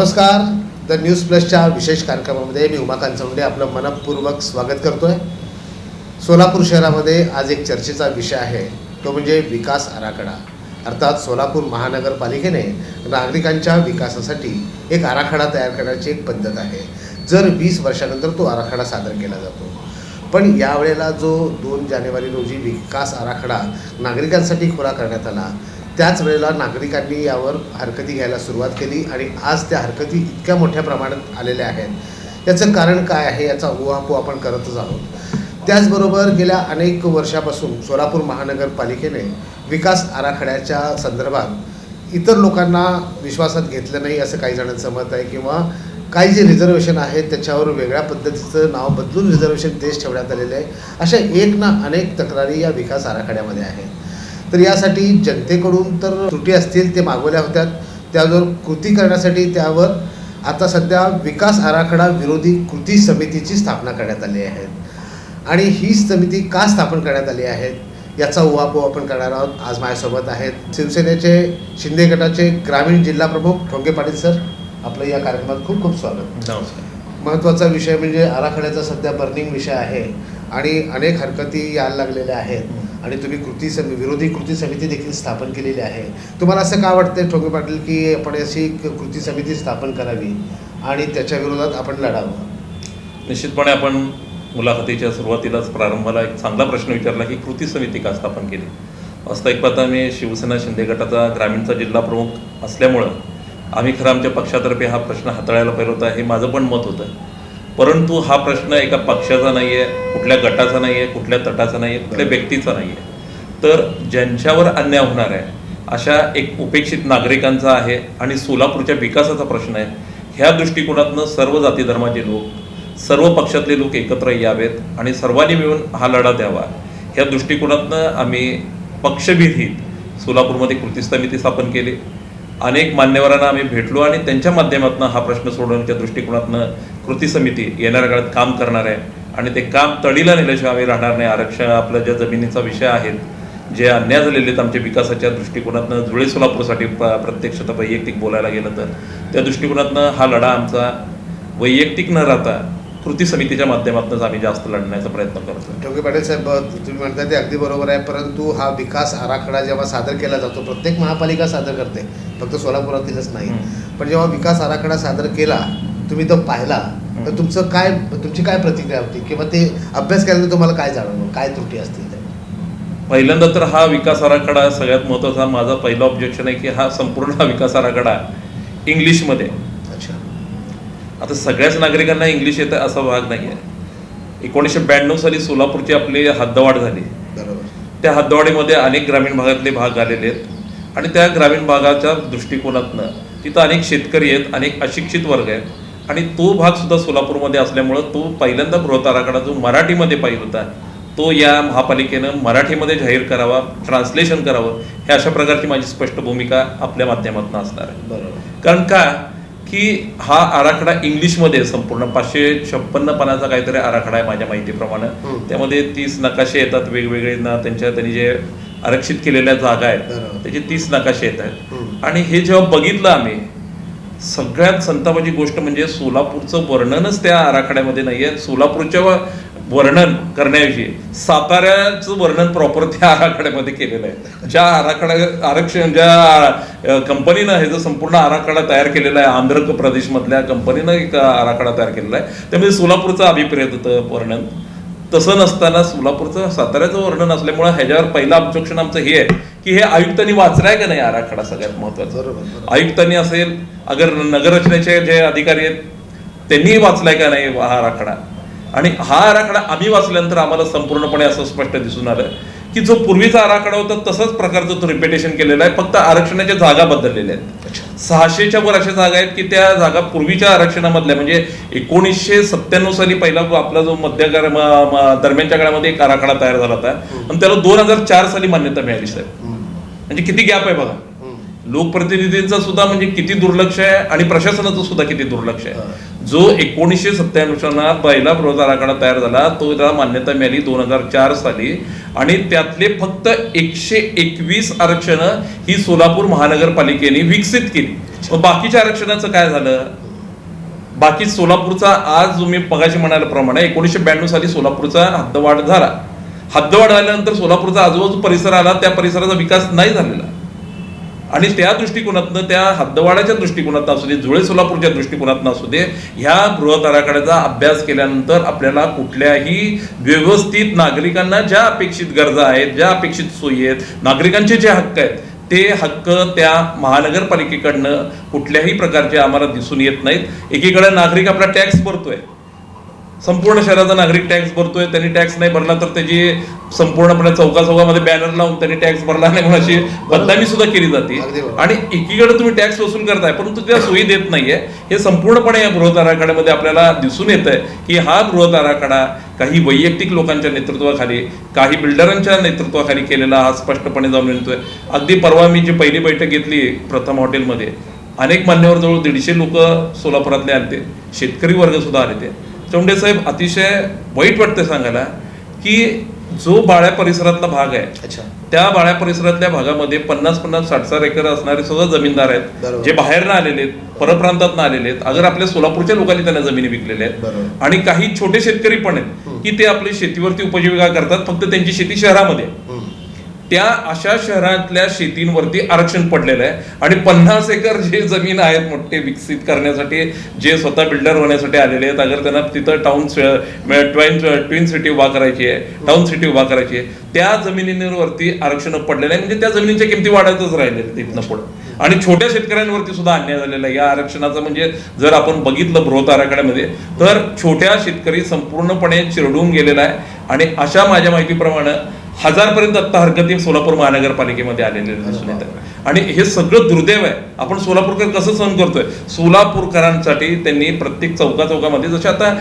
नमस्कार. The news प्लसच्या विशेष कार्यक्रमामध्ये मी उमाकांत चौंडे आपलं मनपूर्वक स्वागत करतो आहे सोलापूर शहरामध्ये आज एक चर्चेचा विषय आहे. तो म्हणजे विकास आराखडा. अर्थात सोलापूर महानगरपालिकेने नागरिकांच्या विकासासाठी एक आराखडा तयार करण्याची एक पद्धत आहे. जर वीस वर्षानंतर तो आराखडा सादर केला जातो. पण यावेळेला जो दोन जानेवारी रोजी विकास आराखडा नागरिकांसाठी खुला करण्यात आला त्याच वेळेला नागरिकांनी यावर हरकती घ्यायला सुरुवात केली आणि आज त्या हरकती इतक्या मोठ्या प्रमाणात आलेल्या आहेत. याचं कारण काय आहे याचा उहापोह आपण करतच आहोत. त्याचबरोबर गेल्या अनेक वर्षापासून सोलापूर महानगरपालिकेने विकास आराखड्याच्या संदर्भात इतर लोकांना विश्वासात घेतलं नाही असं काही जणांचं मत आहे किंवा काही जे रिझर्वेशन आहेत त्याच्यावर वेगळ्या पद्धतीचं नाव बदलून रिझर्वेशन देश ठेवण्यात आलेलं आहे. अशा एक ना अनेक तक्रारी या विकास आराखड्यामध्ये आहेत. तर यासाठी जनतेकडून तर त्रुटी असतील ते मागवल्या होत्या. त्यावर कृती करण्यासाठी त्यावर आता सध्या विकास आराखडा विरोधी कृती समितीची स्थापना करण्यात आली आहे. आणि ही समिती का स्थापन करण्यात आली आहे याचा उहापोह आपण करणार आहोत. आज माझ्यासोबत आहेत शिवसेनेचे शिंदे गटाचे ग्रामीण जिल्हा प्रमुख ठोंगे पाटील सर. आपलं या कार्यक्रमात खूप खूप स्वागत. महत्त्वाचा विषय म्हणजे आराखड्याचा सध्या बर्निंग विषय आहे आणि अनेक हरकती यायला लागलेल्या आहेत. आणि तुम्ही कृती समी विरोधी कृती समिती देखील स्थापन केलेली आहे. तुम्हाला असं का वाटतं ठोके पाटील की आपण अशी कृती समिती स्थापन करावी आणि त्याच्या विरोधात आपण लढावं? निश्चितपणे आपण मुलाखतीच्या सुरुवातीलाच प्रारंभाला एक चांगला प्रश्न विचारला की कृती समिती का स्थापन केली? वास्तविक पाहता मी शिवसेना शिंदे गटाचा ग्रामीणचा जिल्हा प्रमुख असल्यामुळं आम्ही खरं आमच्या पक्षातर्फे हा प्रश्न हाताळायला पाहिजे होता. हे माझं पण मत होतं. परंतु हा प्रश्न एका पक्षाचा नाही आहे कुठल्या गटाचा नाही आहे कुठल्या तटाचा नाही आहे कुठल्या व्यक्तीचा नाही आहे तर ज्यांच्यावर अन्याय होणार आहे अशा एक उपेक्षित नागरिकांचा आहे आणि सोलापूरच्या विकासाचा प्रश्न आहे ह्या दृष्टिकोनातनं सर्व जाती धर्माचे लोक सर्व पक्षातले लोक एकत्र यावेत आणि सर्वांनी मिळून हा लढा द्यावा. ह्या दृष्टिकोनातनं आम्ही पक्षविरहित सोलापूरमध्ये कृती समिती स्थापन केली. अनेक मान्यवरांना आम्ही भेटलो आणि त्यांच्या माध्यमातून हा प्रश्न सोडवण्याच्या दृष्टिकोनातनं कृती समिती येणाऱ्या काळात काम करणार आहे आणि ते काम तडीला नेल्याशिवाय आम्ही राहणार नाही. आरक्षण आपल्या ज्या जमिनीचा विषय आहेत जे अन्याय झालेले आहेत आमच्या विकासाच्या दृष्टिकोनातनं जुळे सोलापूरसाठी प- प्रत्यक्षतः वैयक्तिक बोलायला गेलं तर त्या दृष्टिकोनातनं हा लढा आमचा वैयक्तिक न राहता कृती समितीच्या माध्यमातूनच आम्ही जास्त लढण्याचा प्रयत्न करतो ठोके पाटील साहेब तुम्ही म्हणता ते अगदी बरोबर आहे परंतु हा विकास आराखडा जेव्हा सादर केला जातो प्रत्येक महापालिका सादर करते फक्त सोलापुरातीलच नाही. पण जेव्हा विकास आराखडा सादर केला तुम्ही तो पाहिला तर. तुमचं काय तुमची काय प्रतिक्रिया होती? किंवा ते अभ्यास केल्यानंतर तुम्हाला काय जाणवलं? काय त्रुटी असतील? पहिल्यांदा तर हा विकास आराखडा सगळ्यात महत्त्वाचा माझा पहिला ऑब्जेक्शन आहे की हा संपूर्ण हा विकास आराखडा इंग्लिशमध्ये. अच्छा. आता सगळ्याच नागरिकांना इंग्लिश येतं असा भाग नाही आहे. एकोणीसशे ब्याण्णव साली सोलापूरची आपली हद्दवाढ झाली. बरोबर. त्या हद्दवाढीमध्ये अनेक ग्रामीण भागातले भाग आलेले आहेत. आणि त्या ग्रामीण भागाच्या दृष्टिकोनातनं तिथं अनेक शेतकरी आहेत अनेक अशिक्षित वर्ग आहेत. आणि तो भाग सुद्धा सोलापूरमध्ये असल्यामुळं तो पहिल्यांदा बृहत आराखडा जो मराठीमध्ये पाहिजे होता तो या महापालिकेनं मराठीमध्ये जाहीर करावा ट्रान्सलेशन करावं हे अशा प्रकारची माझी स्पष्ट भूमिका आपल्या माध्यमातून असणार आहे बरोबर कारण का की हा आराखडा इंग्लिशमध्ये संपूर्ण पाचशे छप्पन्न पानाचा काहीतरी आराखडा आहे माझ्या माहितीप्रमाणे. त्यामध्ये तीस नकाशे येतात वेगवेगळे ना त्यांच्या त्यांनी जे आरक्षित केलेल्या जागा आहेत. त्याचे तीस नकाशे येत आहेत. आणि हे जेव्हा बघितलं आम्ही सगळ्यात संतापाची गोष्ट म्हणजे सोलापूरचं वर्णनच त्या आराखड्यामध्ये नाहीये. सोलापूरच्या वर्णन करण्याविषयी साताऱ्याचं वर्णन प्रॉपर त्या आराखड्यामध्ये केलेलं आहे. ज्या आराखड्या आरक्षण ज्या कंपनीनं हे जो संपूर्ण आराखडा तयार केलेला आहे आंध्र प्रदेशमधल्या कंपनीनं एक आराखडा तयार केलेला आहे. त्यामध्ये सोलापूरचं अभिप्रेत होतं वर्णन. तसं नसताना सोलापूरचं साताऱ्याचं वर्णन असल्यामुळे ह्याच्यावर पहिलं ऑब्जेक्शन आमचं हे आहे. की हे आयुक्तांनी वाचलाय का नाही आराखडा सगळ्यात महत्वाचं? आयुक्तांनी असेल अगर नगररचनेचे जे अधिकारी आहेत त्यांनीही वाचलाय का नाही हा आराखडा? आणि हा आराखडा आम्ही वाचल्यानंतर आम्हाला संपूर्णपणे असं स्पष्ट दिसून आलं की जो पूर्वीचा आराखडा होता तसंच प्रकारचं तो रिपिटेशन केलेला आहे. फक्त आरक्षणाच्या जागा बदललेल्या आहेत. सहाशेच्या वर अशा जागा आहेत की त्या जागा पूर्वीच्या आरक्षणामधल्या म्हणजे एकोणीसशे सत्त्याण्णव साली पहिला आपला जो मध्यकाळ म- म- दरम्यानच्या काळामध्ये एक आराखडा तयार झाला होता. आणि त्याला दोन हजार चार साली मान्यता मिळाली साहेब. म्हणजे किती गॅप आहे बघा. लोकप्रतिनिधींचं सुद्धा म्हणजे किती दुर्लक्ष आहे आणि प्रशासनाचं सुद्धा किती दुर्लक्ष आहे. जो एकोणीसशे सत्त्याण्णव पहिला बृहत आराखडा तयार झाला तो त्याला मान्यता मिळाली दोन हजार चार साली. आणि त्यातले फक्त एकशे एकवीस आरक्षणं ही सोलापूर महानगरपालिकेने विकसित केली. बाकीच्या आरक्षणाचं काय झालं? बाकी सोलापूरचा आज तुम्ही मगाशी म्हणाल्याप्रमाणे एकोणीसशे ब्याण्णव साली सोलापूरचा हद्दवाढ झाला. हद्दवाढ झाल्यानंतर सोलापूरचा आजूबाजू परिसर आला त्या परिसराचा विकास नाही झालेला. आणि त्या दृष्टिकोनातनं त्या हद्दवाड्याच्या दृष्टिकोनातनं असू दे जुळे सोलापूरच्या दृष्टिकोनातनं असू दे ह्या बृहत आराखड्याचा अभ्यास केल्यानंतर आपल्याला कुठल्याही व्यवस्थित नागरिकांना ज्या अपेक्षित गरजा आहेत ज्या अपेक्षित सोयी आहेत नागरिकांचे जे हक्क आहेत ते हक्क त्या महानगरपालिकेकडनं कुठल्याही प्रकारचे आम्हाला दिसून येत नाहीत. एकीकडे नागरिक आपला टॅक्स भरतोय संपूर्ण शहराचा नागरिक टॅक्स भरतोय त्यांनी टॅक्स नाही भरला तर त्याची संपूर्णपणे चौका चौकामध्ये बॅनर लावून त्यांनी टॅक्स भरला नाही म्हणून अशी बदनामी सुद्धा केली जाते. आणि एकीकडे तुम्ही टॅक्स वसूल करताय परंतु त्या सोयी देत नाहीये. हे संपूर्णपणे या बृहत आराखड्यामध्ये आपल्याला दिसून येत आहे की हा बृहत आराखडा काही वैयक्तिक लोकांच्या नेतृत्वाखाली काही बिल्डरांच्या नेतृत्वाखाली केलेला हा स्पष्टपणे जाऊन येतोय अगदी परवा मी जी पहिली बैठक घेतली प्रथम हॉटेलमध्ये अनेक मान्यवर जवळ दीडशे लोक सोलापुरातले आले ते शेतकरी वर्ग सुद्धा आले ते. चौंडे साहेब अतिशय वाईट वाटतं सांगायला की जो बाळ्या परिसरातला भाग आहे अच्छा. त्या बाळ्या परिसरातल्या भागामध्ये पन्नास पन्नास साठ साठ एकर असणारे सुद्धा जमीनदार आहेत. जे बाहेरनं आलेले आहेत परप्रांतात आलेले आहेत. अगर आपल्या सोलापूरच्या लोकांनी त्यांना जमिनी विकलेल्या आहेत. आणि काही छोटे शेतकरी पण आहेत की ते आपली शेतीवरती उपजीविका करतात फक्त त्यांची शेती शहरामध्ये. त्या अशा शहरातल्या शेतींवरती आरक्षण पडलेलं आहे. आणि पन्नास एकर जे जमीन आहेत मोठे विकसित करण्यासाठी जे स्वतः बिल्डर होण्यासाठी आलेले आहेत. अगर त्यांना तिथं टाउन ट्वाइन ट्विन सिटी उभा करायची आहे टाउन सिटी उभा करायची आहे त्या जमिनींवरती आरक्षण पडलेलं आहे. म्हणजे त्या जमिनीच्या किमती वाढतच राहिलेल्या तिथनं पुढे. आणि छोट्या शेतकऱ्यांवरती सुद्धा अन्याय झालेला आहे. या आरक्षणाचं म्हणजे जर आपण बघितलं बृहत आराखड्यामध्ये तर छोट्या शेतकरी संपूर्णपणे चिरडून गेलेला आहे. आणि अशा माझ्या माहितीप्रमाणे हजारपर्यंत आत्ता हरकती सोलापूर महानगरपालिकेमध्ये आलेले दिसून येतात आणि हे सगळं दुर्दैव आहे. आपण सोलापूरकर कसं सहन करतोय? सोलापूरकरांसाठी त्यांनी प्रत्येक चौका चौकामध्ये जसे आता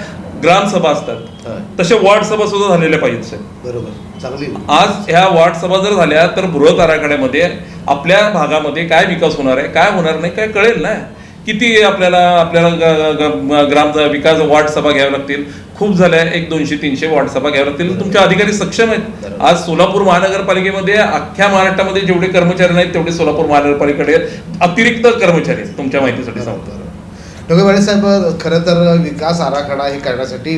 ग्रामसभा असतात. तसे वॉर्ड सभा सुद्धा झालेल्या पाहिजेत साहेब. बरोबर. चांगली आज ह्या वॉर्ड सभा जर झाल्या तर बृहत आराखड्यामध्ये आपल्या भागामध्ये काय विकास होणार आहे काय होणार नाही काय कळेल ना? किती आपल्याला आपल्याला ग- ग- ग्रामचा विकास वॉर्ड सभा घ्याव्या लागतील? खूप झाल्या एक दोनशे तीनशे वॉर्ड सभा घ्याव्या लागतील. तुमचे अधिकारी सक्षम आहेत. आज सोलापूर महानगरपालिकेमध्ये अख्ख्या महाराष्ट्रामध्ये जेवढे कर्मचारी नाहीत तेवढे सोलापूर महानगरपालिकेकडे अतिरिक्त कर्मचारी आहेत तुमच्या माहितीसाठी सांगतो. डोकेवाडे साहेब खरं तर विकास आराखडा हे करण्यासाठी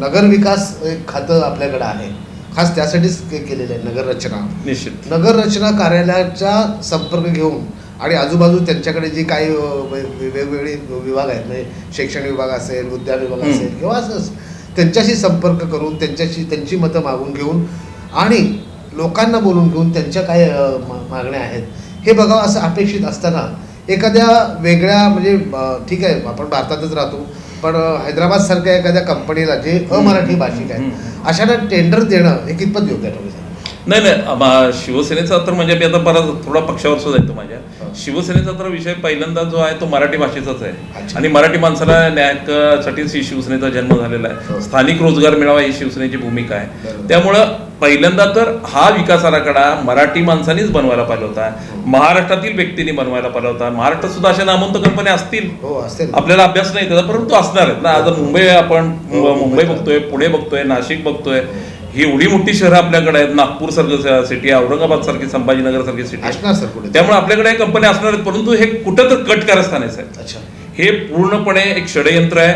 नगर विकास एक खातं आपल्याकडे आहे. खास त्यासाठीच केलेलं आहे नगर रचना. निश्चित. नगर रचना कार्यालयाचा संपर्क घेऊन आणि आजूबाजू त्यांच्याकडे जी काही वेगवेगळे विभाग आहेत म्हणजे शैक्षणिक विभाग असेल उद्यान विभाग. असेल किंवा असंच त्यांच्याशी संपर्क करून त्यांच्याशी त्यांची मतं मागून घेऊन आणि लोकांना बोलून घेऊन त्यांच्या काय मागण्या आहेत. हे बघावं असं अपेक्षित असताना एखाद्या वेगळ्या म्हणजे ठीक आहे आपण भारतातच राहतो पण हैदराबाद सारख्या एखाद्या कंपनीला जे अमराठी भाषिक. आहेत अशांना टेंडर देणं हे कितपत योग्य आहे? नाही नाही शिवसेनेचा तर म्हणजे मी आता परत थोडा पक्षावर सुद्धा येतो माझ्या हो. शिवसेनेचा तर विषय पहिल्यांदा जो आहे तो मराठी भाषेचाच आहे. आणि मराठी माणसाला न्यायासाठी शिवसेनेचा जन्म झालेला हो. आहे स्थानिक रोजगार मिळावा ही शिवसेनेची भूमिका आहे. त्यामुळं पहिल्यांदा तर हा विकास आराखडा मराठी माणसांनीच बनवायला पाहिजे होता. महाराष्ट्रातील व्यक्तींनी बनवायला पाहिजे होता. महाराष्ट्रात सुद्धा अशा नामवंत कंपन्या असतील. हो असेल आपल्याला अभ्यास नाही त्याचा परंतु असणार आहेत ना. आज मुंबई आपण. हो, मुंबई. बघतोय पुणे बघतोय नाशिक बघतोय. ही एवढी मोठी शहरं आपल्याकडे आहेत. नागपूर सारखं सिटी औरंगाबाद सारखी संभाजीनगर सारखी सिटी असणार सर पुढे त्यामुळे आपल्याकडे या कंपन्या असणार आहेत परंतु हे कुठं तर कट कारस्थान आहे हे पूर्णपणे एक षडयंत्र आहे.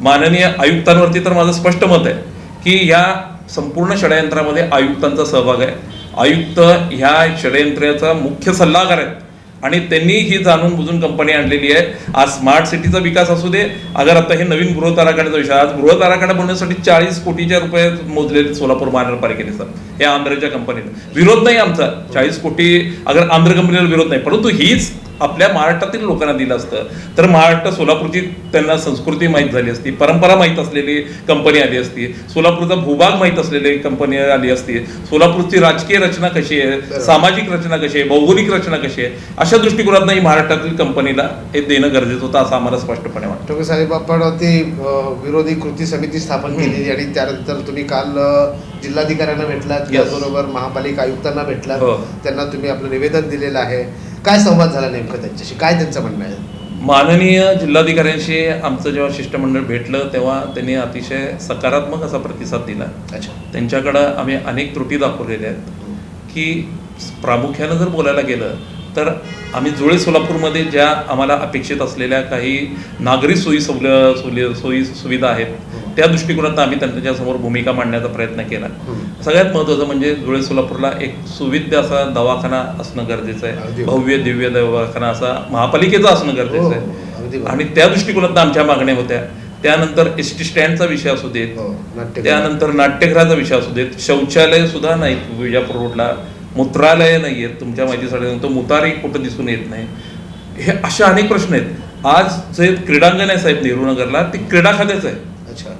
माननीय आयुक्तांवरती तर माझं स्पष्ट मत आहे. की या संपूर्ण षडयंत्रामध्ये आयुक्तांचा सहभाग आहे. आयुक्त ह्या षडयंत्राचा मुख्य सल्लागार आहेत. आणि त्यांनी ही जाणून बुजून कंपनी आणलेली आहे. आज स्मार्ट सिटीचा विकास असू दे अगर आता हे नवीन बृहत आराखड्याचा विषय आज बृहत आराखडा बनवण्यासाठी चाळीस कोटीच्या रुपये मोजलेले सोलापूर महानगरपालिकेने सर. या आंध्रच्या कंपनीने. विरोध नाही आमचा. चाळीस कोटी अगर आंध्र कंपनीला विरोध नाही. परंतु हीच आपल्या महाराष्ट्रातील लोकांना दिलं असतं तर महाराष्ट्र सोलापूरची त्यांना संस्कृती माहीत झाली असती परंपरा माहीत असलेली कंपनी आली असती सोलापूरचा भूभाग माहीत असलेली कंपनी आली असती सोलापूरची राजकीय रचना कशी आहे. सामाजिक रचना कशी आहे भौगोलिक रचना कशी आहे अशा दृष्टिकोनातून ही महाराष्ट्रातील कंपनीला हे देणं गरजेचं होतं असं आम्हाला स्पष्टपणे वाटतं ठोके साहेब आपण ती विरोधी कृती समिती स्थापन केलेली आणि त्यानंतर तुम्ही काल जिल्हाधिकाऱ्यांना भेटलात. त्याचबरोबर महापालिका आयुक्तांना भेटलात हो. त्यांना तुम्ही आपलं निवेदन दिलेलं आहे काय संवाद झाला नेमकं त्यांच्याशी? काय त्यांचं म्हणणं आहे? माननीय जिल्हाधिकाऱ्यांशी आमचं जेव्हा शिष्टमंडळ भेटलं तेव्हा त्यांनी अतिशय सकारात्मक असा प्रतिसाद दिला. अच्छा. त्यांच्याकडं आम्ही अनेक त्रुटी दाखवलेल्या आहेत की प्रामुख्यानं जर बोलायला गेलं तर आम्ही जुळे सोलापूरमध्ये ज्या आम्हाला अपेक्षित असलेल्या काही नागरी सोयी सवल सोयी सोयी सुविधा आहेत त्या दृष्टिकोनात आम्ही त्यांच्यासमोर भूमिका मांडण्याचा प्रयत्न केला. सगळ्यात महत्त्वाचं म्हणजे जुळे सोलापूरला एक सुविद्य असा दवाखाना असणं गरजेचं आहे. भव्य दिव्य दवाखाना असा महापालिकेचा असणं हो, गरजेचं हो, आहे बरोबर. आणि त्या दृष्टिकोनात आमच्या मागण्या होत्या. त्यानंतर एस टी स्टँडचा विषय असू देत हो. त्यानंतर नाट्यगृहाचा विषय असू देत शौचालय सुद्धा नाहीत विजापूर रोडला. मूत्रालय नाही आहेत तुमच्या माहितीसाठी सांगतो मुतारी कुठं दिसून येत नाही. हे असे अनेक प्रश्न आहेत. आज जे क्रीडांगण आहे साहेब नेहरू नगरला. ते क्रीडा खात्याचं आहे. अच्छा.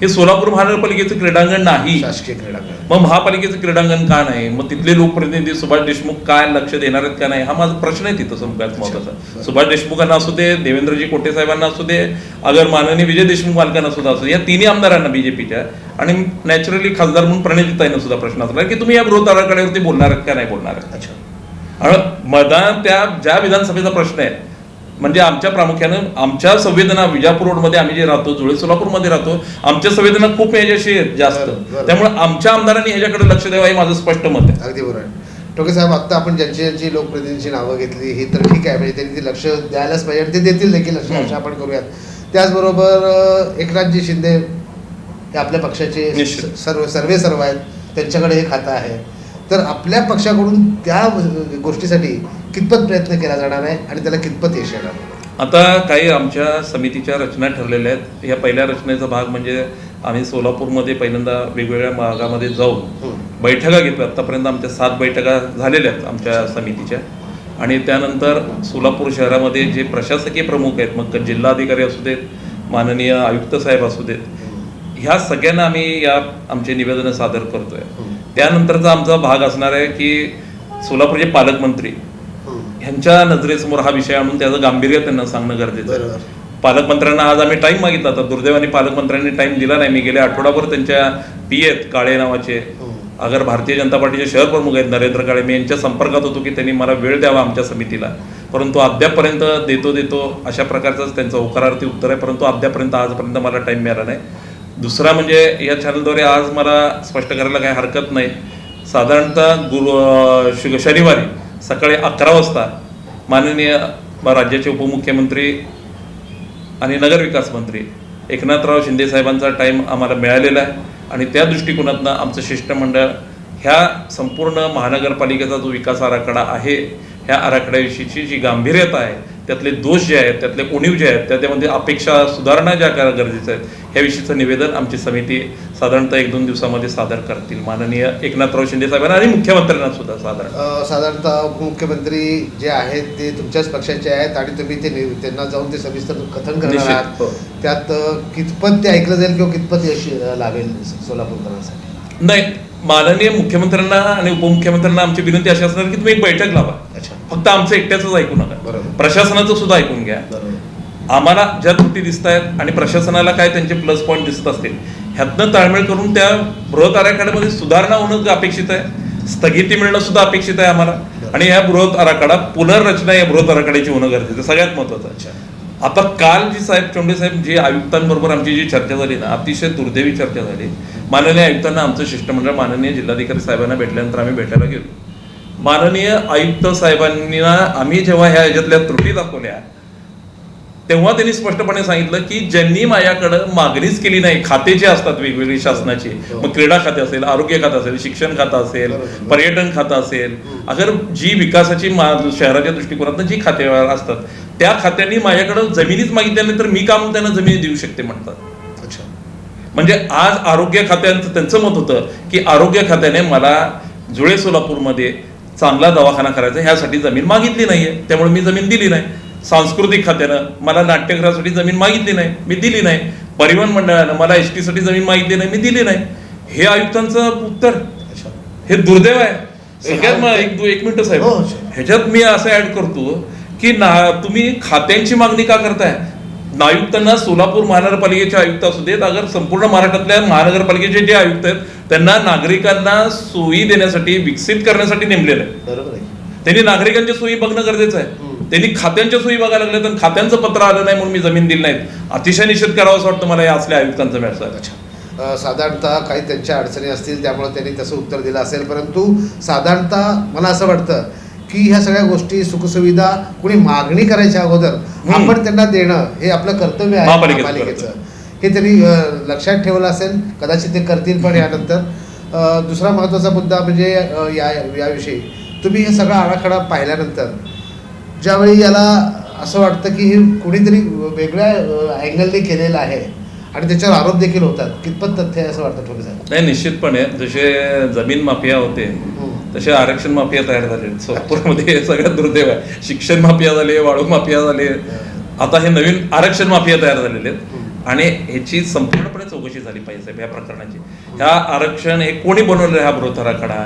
हे सोलापूर महानगरपालिकेचं क्रीडांगण नाही. शासकीय क्रीडांगण. मग महापालिकेचं क्रीडांगण का नाही? मग तिथले लोकप्रतिनिधी सुभाष देशमुख काय लक्ष देणार आहेत का नाही? हा माझा प्रश्न आहे तिथं सगळ्यात महत्त्वाचा सुभाष देशमुखांना असू दे देवेंद्रजी कोटे साहेबांना असू दे अगर माननीय विजय देशमुख मालकांना सुद्धा असू दे या तिन्ही आमदारांना बीजेपीच्या आणि नॅचरली खासदार म्हणून प्रणितीताईंना सुद्धा प्रश्न असला की तुम्ही या बृहत आराखड्यावरती बोलणार आहेत का नाही बोलणार आहेत? अच्छा. आणि मैदान त्या ज्या विधानसभेचा प्रश्न आहे म्हणजे आमच्या प्रामुख्यानं आमच्या संवेदना विजापूर रोडमध्ये आम्ही जे राहतो जुळे सोलापूरमध्ये राहतो आमच्या संवेदना खूप याच्याशी आहेत जास्त. त्यामुळे आमच्या आमदारांनी ह्याच्याकडे लक्ष द्यावं हे माझं स्पष्ट मत आहे. अगदी बरोबर. टोके साहेब आता आपण ज्यांची ज्यांची लोकप्रतिनिधींची नावं घेतली ही तर ठीक आहे. म्हणजे त्यांनी ते लक्ष द्यायलाच पाहिजे आणि ते देतील देखील अशी हम्म. आशा आपण करूयात. त्याचबरोबर एकनाथजी शिंदे हे आपल्या पक्षाचे सर्व सर्वे सर्व आहेत. त्यांच्याकडे हे खातं आहे. तर आपल्या पक्षाकडून त्या गोष्टीसाठी कितपत प्रयत्न केला जाणार आहे आणि त्याला कितपत यश येणार? आता काही आमच्या समितीच्या रचना ठरलेल्या आहेत या पहिल्या रचनेचा भाग म्हणजे आम्ही सोलापूरमध्ये पहिल्यांदा वेगवेगळ्या भागामध्ये जाऊन. बैठका घेतल्या आत्तापर्यंत आमच्या सात बैठका झालेल्या आहेत आमच्या समितीच्या आणि त्यानंतर सोलापूर शहरामध्ये जे प्रशासकीय प्रमुख आहेत मग जिल्हाधिकारी असू देत माननीय आयुक्त साहेब असू देत ह्या सगळ्यांना आम्ही या आमचे निवेदनं सादर करतोय हम्म. त्यानंतरचा आमचा भाग असणार आहे की सोलापूरचे पालकमंत्री. ह्यांच्या नजरेसमोर हा विषय आणून त्याचं गांभीर्य त्यांना सांगणं गरजेचं पालकमंत्र्यांना आज आम्ही टाइम मागितला होता. दुर्दैवाने पालकमंत्र्यांनी टाइम दिला नाही. मी गेल्या आठवडाभर त्यांच्या पी आहेत काळे नावाचे. अगर भारतीय जनता पार्टीचे शहर प्रमुख आहेत नरेंद्र काळे. मी यांच्या संपर्कात होतो की त्यांनी मला वेळ द्यावा आमच्या समितीला. परंतु अद्यापपर्यंत देतो देतो अशा प्रकारचंच त्यांचं होकारार्थी उत्तर आहे. परंतु अद्यापर्यंत आजपर्यंत मला टाइम मिळाला नाही. दुसरा म्हणजे या चॅनलद्वारे आज मला स्पष्ट करायला काही हरकत नाही. साधारणतः गुरु शु- शनिवारी सकाळी अकरा वाजता माननीय राज्याचे उपमुख्यमंत्री आणि नगरविकास मंत्री एकनाथराव शिंदे साहेबांचा टाईम आम्हाला मिळालेला आहे. आणि त्या दृष्टिकोनातनं आमचं शिष्टमंडळ ह्या संपूर्ण महानगरपालिकेचा जो विकास आराखडा आहे ह्या आराखड्याविषयीची जी गांभीर्यता आहे त्यातले दोष जे आहेत त्यातले उणीव जे आहेत त्याच्यामध्ये अपेक्षा सुधारणा ज्या करा गरजेच्या आहेत ह्याविषयीचं निवेदन आमची समिती साधारणतः एक दोन दिवसामध्ये सादर करतील. माननीय एकनाथराव शिंदे साहेबांना आणि मुख्यमंत्र्यांना सुद्धा साधारण. साधारणतः उपमुख्यमंत्री जे आहेत ते तुमच्याच पक्षाचे आहेत आणि तुम्ही ते त्यांना जाऊन ते सविस्तर कथन करणार आहात. हो. त्यात कितपत ते ऐकलं जाईल किंवा कितपत यश अ, लाभेल सोलापूरकरांसाठी? नाही माननीय मुख्यमंत्र्यांना आणि उपमुख्यमंत्र्यांना आमची विनंती अशी असणार की तुम्ही एक बैठक लावा. अच्छा. फक्त आमचं एकट्याच ऐकू नका. प्रशासनाचं सुद्धा ऐकून घ्या. आम्हाला ज्या त्रुटी दिसत आहेत आणि प्रशासनाला काय त्यांचे प्लस पॉईंट दिसत असतील ह्यातनं ताळमेळ करून त्या बृहत आराखड्यामध्ये सुधारणा होणं अपेक्षित आहे स्थगिती मिळणं सुद्धा अपेक्षित आहे आम्हाला. आणि ह्या बृहत आराखडा पुनर्रचना या बृहत आराखड्याची होणं गरजेचं. सगळ्यात महत्वाचं आता काल जी साहेब चोंडे साहेब जी आयुक्तांबरोबर आमची जी चर्चा झाली ना अतिशय दुर्दैवी चर्चा झाली. माननीय आयुक्तांना आमचं शिष्टमंडळ माननीय जिल्हाधिकारी साहेबांना भेटल्यानंतर आम्ही भेटायला गेलो. माननीय आयुक्त साहेबांना आम्ही जेव्हा ह्या ह्याच्यातल्या त्रुटी दाखवल्या तेव्हा त्यांनी स्पष्टपणे सांगितलं की ज्यांनी माझ्याकडं मागणीच केली नाही खाते जे असतात वेगवेगळी शासनाची मग क्रीडा खाते असेल आरोग्य खातं असेल शिक्षण खातं असेल. पर्यटन खातं असेल अगर जी विकासाची मा- शहराच्या दृष्टिकोनातून जी खाते असतात त्या खात्यांनी माझ्याकडं जमिनीच मागितल्या नाही तर मी का मग त्यांना जमिनी देऊ शकते म्हणतात. अच्छा. म्हणजे आज आरोग्य खात्यांचं त्यांचं मत होतं की आरोग्य खात्याने मला जुळे सोलापूरमध्ये चांगला दवाखाना करायचा ह्यासाठी जमीन मागितली नाहीये त्यामुळे मी जमीन दिली नाही. सांस्कृतिक खात्यानं मला नाट्यगृहासाठी जमीन मागितली नाही मी दिली नाही. परिवहन मंडळानं मला एससाठी जमीन मागितली नाही मी दिली नाही. हे आयुक्तांचं उत्तर. हे दुर्दैव आहे. सगळ्यात एक दो एक मिनिट साहेब. हो, अच्छा. ह्याच्यात मी असं ऍड करतो की ना तुम्ही खात्यांची मागणी का करताय? आयुक्तांना सोलापूर महानगरपालिकेचे आयुक्त असू देत अगर संपूर्ण महाराष्ट्रातल्या महानगरपालिकेचे जे आयुक्त आहेत त्यांना नागरिकांना सोयी देण्यासाठी विकसित करण्यासाठी नेमलेलं आहे. बरोबर आहे. त्यांनी नागरिकांच्या सोयी बघणं गरजेचं आहे. त्यांनी खात्यांच्या सोयी बघायला लागल्या तर खात्यांचं पत्र आलं नाही म्हणून मी जमीन दिली नाहीत. अतिशय निषेध करावा असं वाटतं मला या असल्या आयुक्तांचं अ, साधारणतः काही त्यांच्या अडचणी असतील त्यामुळे त्यांनी तसं उत्तर दिलं असेल परंतु साधारणतः मला असं वाटतं की ह्या सगळ्या गोष्टी सुखसुविधा कुणी मागणी करायच्या अगोदर. आपण त्यांना देणं हे आपलं कर्तव्य आहे महापालिकेचं हे त्यांनी लक्षात ठेवलं असेल कदाचित ते करतील पण यानंतर. दुसरा महत्त्वाचा मुद्दा म्हणजे या याविषयी. तुम्ही हे सगळा आराखडा पाहिल्यानंतर ज्यावेळी याला असं वाटतं की हे कुणीतरी वेगळ्या अँगलने केलेलं आहे आणि त्याच्यावर आरोप देखील होतात. कितपत तथ्य आहे असं वाटतं थोडं नाही निश्चितपणे. जसे जमीन माफिया होते तसे आरक्षण माफिया तयार झाले. सोलापूरमध्ये हे सगळ्यात दुर्दैव आहे. शिक्षण माफिया झाले वाळू माफिया झाले. आता हे नवीन आरक्षण माफिया तयार झालेले आहेत. आणि ह्याची संपूर्णपणे चौकशी झाली पाहिजे साहेब या प्रकरणाची. ह्या आरक्षण हे कोणी बनवलं? हा बृहत आराखडा.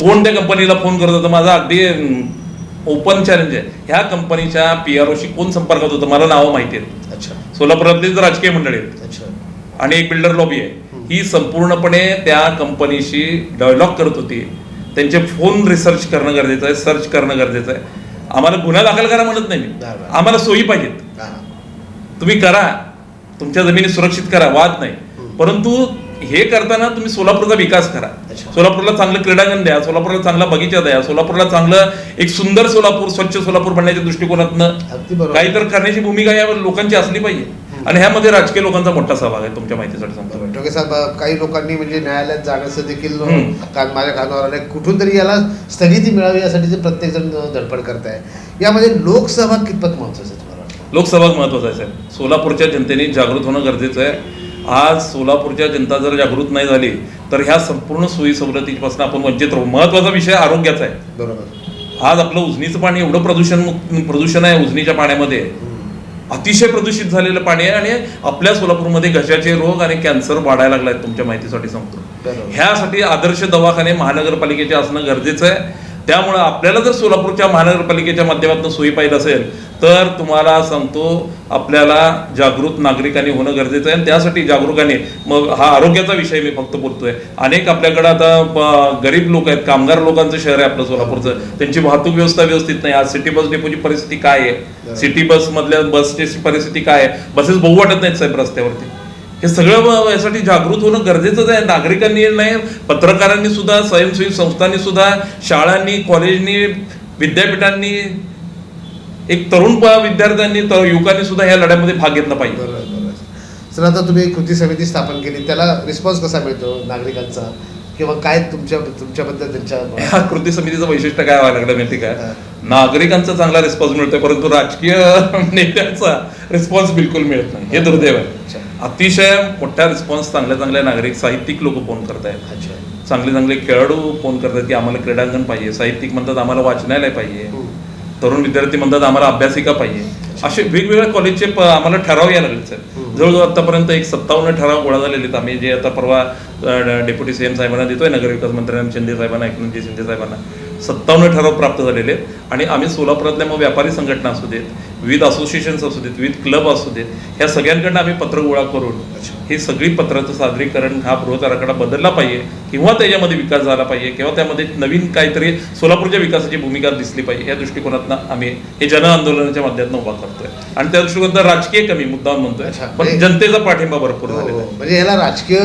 कोण त्या कंपनीला फोन करत होतं? माझा अगदी ओपन चॅलेंज आहे. ह्या कंपनीच्या पी आर ओशी कोण संपर्कात होतं मला नावं माहिती आहेत. अच्छा. सोलापुरातलीच राजकीय मंडळी आहेत. अच्छा. आणि एक बिल्डर लॉबी आहे. ही संपूर्णपणे त्या कंपनीशी डायलॉग करत होती. त्यांचे फोन रिसर्च करणं गरजेचं आहे सर्च करणं गरजेचं आहे. आम्हाला गुन्हा दाखल करा म्हणत नाही मी. आम्हाला सोयी पाहिजेत. तुम्ही करा. तुमच्या जमिनी सुरक्षित करा. वाद नाही. परंतु हे करताना तुम्ही सोलापूरचा विकास करा. सोलापूरला चांगलं क्रीडांगण द्या सोलापूरला चांगला बगीचा द्या सोलापूरला चांगलं एक सुंदर सोलापूर स्वच्छ सोलापूर बनण्याच्या दृष्टिकोनातनं काही तर करण्याची भूमिका या लोकांची असली पाहिजे. आणि ह्यामध्ये राजकीय लोकांचा मोठा सहभाग आहे तुमच्या माहितीसाठी सांगतो साहेब काही लोकांनी म्हणजे न्यायालयात जाण्याचं देखील माझ्या कानावर आलंय कुठून तरी याला स्थगिती मिळावी यासाठी प्रत्येक जण धडपड करत आहे यामध्ये लोकसभा कितपत महत्वाचं आहे? लोकसभा महत्त्वाचा आहे साहेब. सोलापूरच्या जनतेने जागृत होणं गरजेचं आहे. आज सोलापूरच्या जनता जर जागृत नाही झाली तर ह्या संपूर्ण सोयी सवलतीपासून आपण वंचित राहू. महत्त्वाचा विषय आरोग्याचा आहे. बरोबर. आज आपलं उजनीचं पाणी एवढं प्रदूषण प्रदूषण आहे उजनीच्या पाण्यामध्ये. अतिशय प्रदूषित झालेलं पाणी आहे आणि आपल्या सोलापूरमध्ये घशाचे रोग आणि कॅन्सर वाढायला लागलाय तुमच्या माहितीसाठी सांगतो. ह्यासाठी आदर्श दवाखाने महानगरपालिकेचे असणं गरजेचं आहे. त्यामुळं आपल्याला जर सोलापूरच्या महानगरपालिकेच्या माध्यमातून सोयी पाहिजे असेल तर तुम्हाला सांगतो आपल्याला जागृत नागरिकांनी होणं गरजेचं आहे. आणि त्यासाठी जागरूकांनी मग हा आरोग्याचा विषय मी फक्त बोलतोय. अनेक आपल्याकडे आता गरीब लोक आहेत कामगार लोकांचं शहर आहे आपलं सोलापूरचं. त्यांची वाहतूक व्यवस्था व्यवस्थित नाही. आज सिटी बस डेपोची परिस्थिती काय आहे? सिटी बस मधल्या बसची परिस्थिती काय आहे? बसेस बघू वाटत नाहीत साहेब रस्त्यावरती. हे सगळं यासाठी जागृत होणं गरजेचंच आहे. नागरिकांनी नाही पत्रकारांनी सुद्धा स्वयंसेवी संस्थांनी सुद्धा शाळांनी कॉलेजनी विद्यापीठांनी एक तरुण विद्यार्थ्यांनी तर युवकांनी सुद्धा या लढ्यामध्ये भाग घेतला पाहिजे. सर आता तुम्ही कृती समिती स्थापन केली. त्याला रिस्पॉन्स कसा मिळतो नागरिकांचा? किंवा काय तुमच्या तुमच्याबद्दल त्यांच्या कृती समितीचं वैशिष्ट्य काय व्हायला लागलं माहिती काय. नागरिकांचा चांगला रिस्पॉन्स मिळतोय परंतु राजकीय नेत्यांचा रिस्पॉन्स बिलकुल मिळत नाही. हे दुर्दैव आहे. अतिशय मोठा रिस्पॉन्स चांगल्या चांगल्या नागरिक साहित्यिक लोक फोन करतायत. चांगले चांगले खेळाडू फोन करतात की आम्हाला क्रीडांगण पाहिजे. साहित्यिक म्हणतात आम्हाला वाचनालय पाहिजे. हम्म. तरुण विद्यार्थी म्हणतात आम्हाला अभ्यासिका पाहिजे. असे वेगवेगळ्या कॉलेजचे आम्हाला ठराव यायला लागले सर. हम्म. जवळजवळ आतापर्यंत एक सत्तावन्न ठराव गोळा झालेले आहेत आम्ही. जे आता परवा डेप्युटी सीएम साहेबांना देतोय नगरविकास मंत्र्यांना शिंदे साहेबांना एकनाथजी शिंदे साहेबांना. सत्तावन्न ठराव प्राप्त झालेले आहेत आणि आम्ही सोलापुरातल्या मग व्यापारी संघटना असू देत विविध असोसिएशन्स असू देत विविध क्लब असू देत ह्या सगळ्यांकडनं आम्ही पत्र गोळा करून ही सगळी पत्राचं सादरीकरण हा बृहत आराखडा बदलला पाहिजे किंवा त्याच्यामध्ये विकास झाला पाहिजे किंवा त्यामध्ये नवीन काहीतरी सोलापूरच्या विकासाची भूमिका दिसली पाहिजे या दृष्टिकोनातनं आम्ही हे जन आंदोलनाच्या माध्यमातून उभा करतोय आणि त्या दृष्टिकोनात राजकीय कमी मुद्दा म्हणतोय. पण जनतेचा पाठिंबा भरपूर हो, झालेला हो. आहे म्हणजे याला राजकीय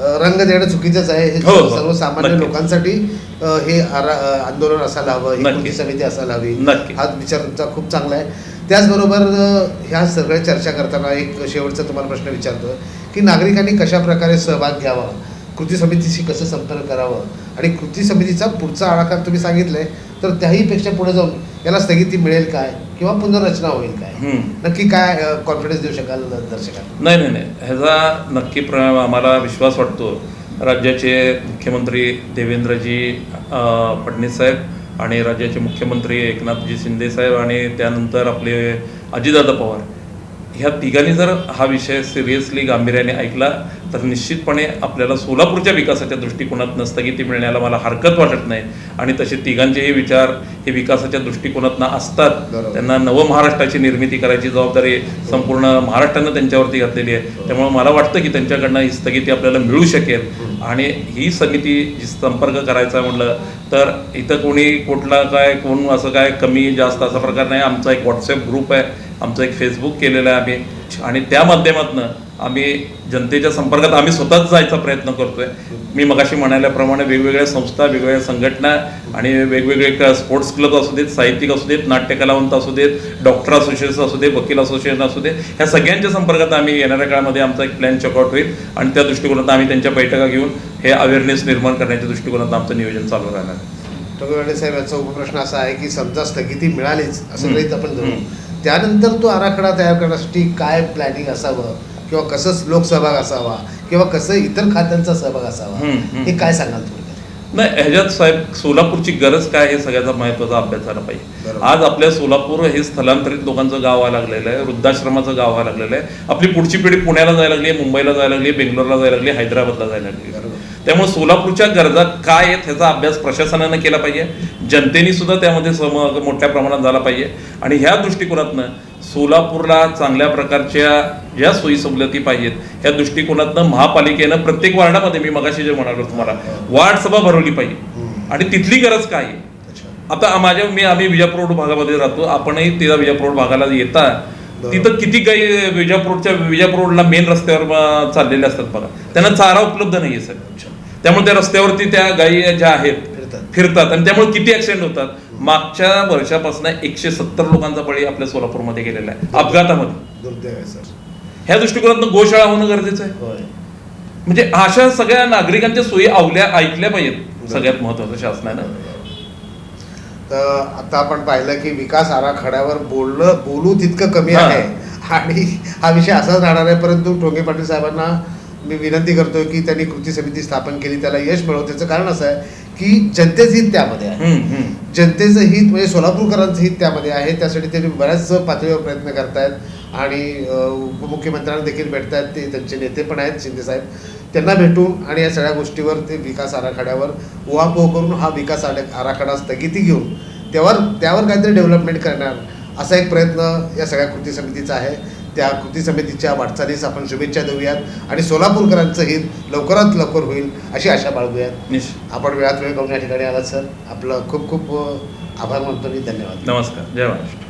रंग देणं चुकीचंच आहे हे हो, हो. सर्वसामान्य. लोकांसाठी हे आंदोलन असायला हवं ही समिती असायला हवी. हा विचार तुमचा खूप चांगला आहे त्याचबरोबर ह्या सगळ्या चर्चा करताना एक शेवटचा तुम्हाला प्रश्न विचारतो की नागरिकांनी कशा प्रकारे सहभाग घ्यावा कृती समितीशी कसं संपर्क करावं आणि कृती समितीचा पुढचा आराखडा तुम्ही सांगितलंय तर त्याहीपेक्षा पुढे जाऊन याला स्थगिती मिळेल काय किंवा पुनर्रचना होईल काय. नक्की काय कॉन्फिडन्स देऊ शकाल दर्शकांना? नाही नाही नाही. ह्याचा नक्की प्र आम्हाला विश्वास वाटतो. राज्याचे मुख्यमंत्री देवेंद्रजी फडणवीस साहेब आणि राज्याचे मुख्यमंत्री एकनाथजी शिंदे साहेब आणि त्यानंतर आपले अजितदादा पवार. ह्या तिघांनी जर हा विषय सिरियसली गांभीर्याने ऐकला तर निश्चितपणे आपल्याला सोलापूरच्या विकासाच्या दृष्टिकोनातनं स्थगिती मिळण्याला मला हरकत वाटत नाही. आणि तसे तिघांचेही विचार हे विकासाच्या दृष्टिकोनातनं असतात. त्यांना नव महाराष्ट्राची निर्मिती करायची जबाबदारी संपूर्ण महाराष्ट्रानं त्यांच्यावरती घातलेली आहे. त्यामुळे मला वाटतं की त्यांच्याकडनं ही स्थगिती आपल्याला मिळू शकेल. आणि ही समिती जी संपर्क करायचा म्हटलं तर इथं कोणी कुठला काय कोण असं काय कमी जास्त असा प्रकार नाही. आमचा एक व्हॉट्सअप ग्रुप आहे. आमचं एक फेसबुक केलेलं आहे आम्ही. आणि त्या माध्यमातून आम्ही जनतेच्या संपर्कात आम्ही स्वतःच जायचा प्रयत्न करतोय. मी मगाशी म्हणाल्याप्रमाणे वेगवेगळ्या संस्था वेगवेगळ्या संघटना आणि वेगवेगळे स्पोर्ट्स क्लब असू देत साहित्यिक असू देत नाट्यकलावंत असू देत डॉक्टर असोसिएशन असू दे वकील असोसिएशन असू दे ह्या सगळ्यांच्या संपर्कात आम्ही येणाऱ्या काळामध्ये आमचा एक प्लॅन चेकआउट होईल. आणि त्या दृष्टिकोनात आम्ही त्यांच्या बैठका घेऊन हे अवेअरनेस निर्माण करण्याच्या दृष्टिकोनात आमचं नियोजन चालू राहणार. आहे साहेब याचा उपप्रश्न असा आहे की समजा स्थगिती मिळालीच असं आपण धरू. त्यानंतर तो आराखडा तयार करण्यासाठी काय प्लॅनिंग असावं? किंवा कसं लोकसहभाग असावा? किंवा कसं इतर खात्यांचा सहभाग असावा. हे काय सांगाल तुम्ही? नाही ह्याच्यात साहेब सोलापूरची गरज काय हे सगळ्याचा महत्त्वाचा अभ्यास झाला पाहिजे. आज आपल्या सोलापूर हे स्थलांतरित लोकांचं गाव व्हायला लागलेलं आहे वृद्धाश्रमाचं गाव व्हायला लागलेलं आहे. आपली पुढची पिढी पुण्याला जायला लागली मुंबईला जायला लागली बेंगलोरला जायला लागली हैदराबादला जायला लागली. त्यामुळे सोलापूरच्या गरजा काय आहेत ह्याचा अभ्यास प्रशासनानं केला पाहिजे जनतेने सुद्धा त्यामध्ये सहभाग मोठ्या प्रमाणात झाला पाहिजे आणि ह्या दृष्टिकोनातनं सोलापूरला चांगल्या प्रकारच्या ज्या सोयी सवलती पाहिजेत या दृष्टिकोनातनं महापालिकेनं प्रत्येक वार्डामध्ये मी मगाशी जे म्हणालो तुम्हाला वार्ड सभा भरवली पाहिजे. आणि तिथली गरज काय आहे आता माझ्या मी आम्ही विजापूर रोड भागामध्ये राहतो आपणही त्या विजापूर रोड भागाला येता. तिथं किती गाई विजापूरच्या विजापूर रोडला मेन रस्त्यावर चाललेले असतात बघा. त्यांना चारा उपलब्ध नाहीये सर त्यामुळे त्या रस्त्यावरती त्या गायी ज्या आहेत फिरतात. आणि त्यामुळे किती ऍक्सिडेंट होतात? मागच्या वर्षापासून एकशे सत्तर लोकांचा बळी आपल्या सोलापूरमध्ये गेलेला आहे. अपघातामध्ये. आहे ह्या दृष्टिकोनातून गोशाळा होणं गरजेचं आहे. म्हणजे अशा सगळ्या नागरिकांच्या सोयी आवल्या ऐकल्या पाहिजेत सगळ्यात महत्वाचं शासनानं. तर आता आपण पाहिलं की विकास आराखड्यावर बोलणं बोलू तितकं कमी. आहे. आणि हा विषय असाच राहणार आहे. परंतु टोंगे पाटील साहेबांना मी विनंती करतोय की त्यांनी कृती समिती स्थापन केली. त्याला यश मिळव त्याचं कारण असं आहे की जनतेचं हित त्यामध्ये आहे. जनतेचं हित म्हणजे सोलापूरकरांचं हित त्यामध्ये आहे. त्यासाठी ते बऱ्याच पातळीवर प्रयत्न करतायत. आणि उपमुख्यमंत्र्यांना देखील भेटतायत. ते त्यांचे नेते पण आहेत शिंदे साहेब. त्यांना भेटून आणि या सगळ्या गोष्टीवर ते विकास आराखड्यावर उहापोह करून हा विकास आरा- आराखडा स्थगिती घेऊन त्यावर त्यावर काहीतरी डेव्हलपमेंट करणार असा एक प्रयत्न या सगळ्या कृती समितीचा आहे. त्या कृती समितीच्या वाटचालीस आपण शुभेच्छा देऊयात आणि सोलापूरकरांचं हित लवकरात लवकर होईल अशी आशा बाळगूयात. आपण वेळात वेळ करून या ठिकाणी आलात सर. आपलं खूप खूप आभार मानतो मी धन्यवाद. नमस्कार. जय महाराष्ट्र.